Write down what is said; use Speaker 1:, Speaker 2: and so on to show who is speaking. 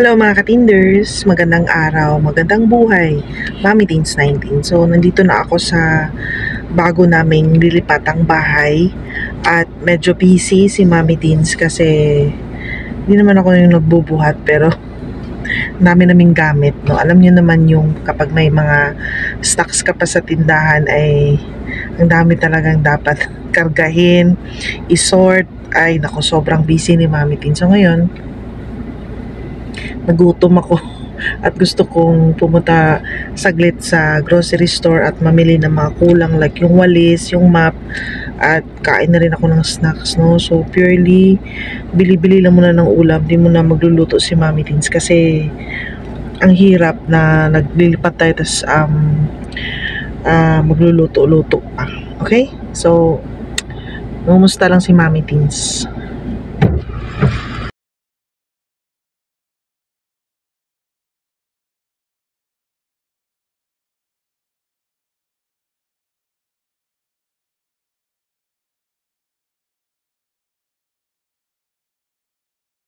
Speaker 1: Hello mga katinders, magandang araw, magandang buhay, Mami Teens 19. So, nandito na ako sa bago naming lilipatang bahay at medyo busy si Mami Teens kasi hindi naman ako yung nagbubuhat pero dami naming gamit. No? Alam niyo naman yung kapag may mga stocks ka pa sa tindahan ay ang dami talagang dapat kargahin, isort. Ay, nako, sobrang busy ni Mami Teens. So, ngayon, nagutom ako. At gusto kong pumunta saglit sa grocery store at mamili ng mga kulang like yung walis, yung map. At kain na rin ako ng snacks no? So purely bili-bili lang muna ng ulam. Di mo na magluluto si Mami Teens kasi ang hirap na naglilipat tayo tas um, ah, magluluto-luto pa. Okay? So Mumusta lang si Mami Teens.